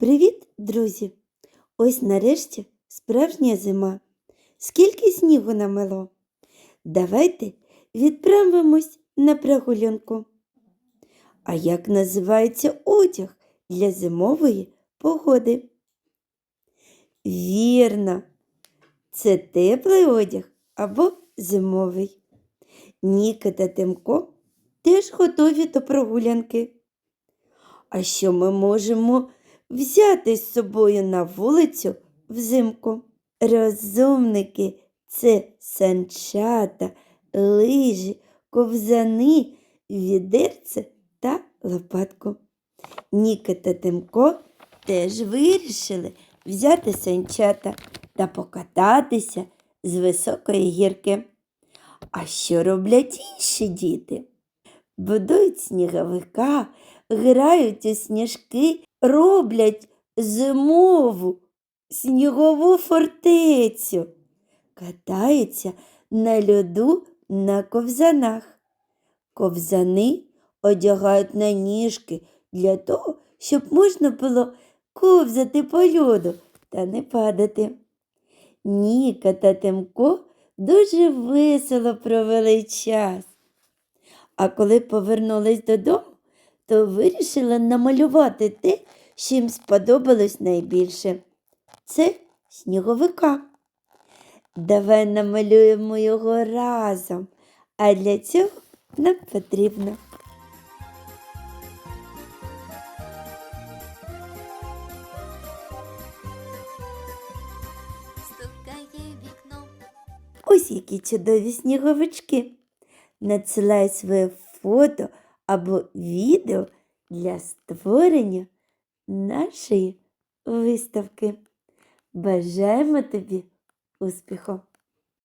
Привіт, друзі! Ось нарешті справжня зима. Скільки снігу намело? Давайте відправимось на прогулянку. А як називається одяг для зимової погоди? Вірно, це теплий одяг або зимовий. Ніка та Тимко теж готові до прогулянки. А що ми можемо взяти з собою на вулицю взимку? Розумники це санчата, лижі, ковзани, відерце та лопатку. Ніка та Тимко теж вирішили взяти санчата та покататися з високої гірки. А що роблять інші діти? Будують сніговика, грають у сніжки, роблять зимову снігову фортецю, катаються на льоду на ковзанах. Ковзани одягають на ніжки для того, щоб можна було ковзати по льоду та не падати. Ніка та Тимко дуже весело провели час. А коли повернулись додому, то вирішила намалювати те, їм сподобалось найбільше. Це сніговика. Давай намалюємо його разом, а для цього нам потрібно. Ось які чудові сніговички. Надсилай своє фото або відео для створення нашої виставки. Бажаємо тобі успіху!